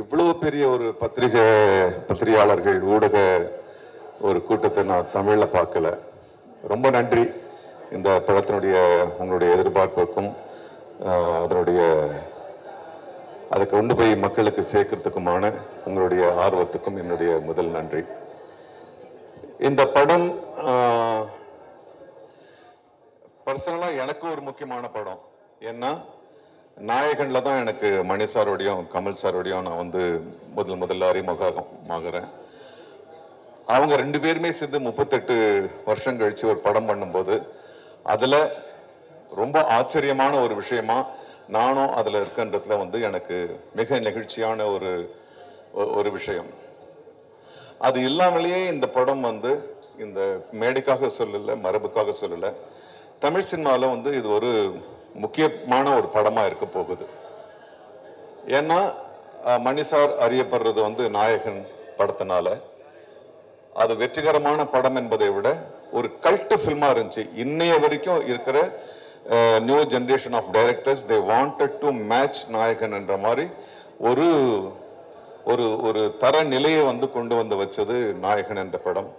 இவ்வளவு பெரிய ஒரு பத்திரிகை பத்திரிகையாளர்கள் ஊடக ஒரு கூட்டத்தை நான் தமிழில் பார்க்கல. ரொம்ப நன்றி. இந்த படத்தினுடைய உங்களுடைய எதிர்பார்ப்புக்கும் அதனுடைய அதை கொண்டு போய் மக்களுக்கு சேர்க்கறதுக்குமான உங்களுடைய ஆர்வத்துக்கும் என்னுடைய முதல் நன்றி. இந்த படம் பர்சனலாக எனக்கு ஒரு முக்கியமான படம். ஏன்னா நாயகனில் தான் எனக்கு மணி சாரோடையும் கமல் சாரோடையும் நான் வந்து முதல் முதல்ல அறிமுகமாகிறேன். அவங்க ரெண்டு பேருமே சேர்ந்து முப்பத்தெட்டு வருஷம் கழித்து ஒரு படம் பண்ணும்போது அதில் ரொம்ப ஆச்சரியமான ஒரு விஷயமா நானும் அதில் இருக்கின்றதுல வந்து எனக்கு மிக நெகிழ்ச்சியான ஒரு ஒரு விஷயம். அது இல்லாமலேயே இந்த படம் வந்து இந்த மேடைக்காக சொல்லலை மரபுக்காக சொல்லலை தமிழ் சினிமாவில் வந்து இது ஒரு முக்கியமான ஒரு படமாக இருக்க போகுது. ஏன்னா மணிசார் மணி சார் அறியப்படுறது வந்து நாயகன் படத்தினால. அது வெற்றிகரமான படம் என்பதை விட ஒரு கல்ட் ஃபில்மாக இருந்துச்சு. இன்னைய வரைக்கும் இருக்கிற new generation of directors they wanted to match Nayakan என்ற மாதிரி ஒரு ஒரு ஒரு தர நிலையை வந்து கொண்டு வந்து வச்சது நாயகன் என்ற படம்.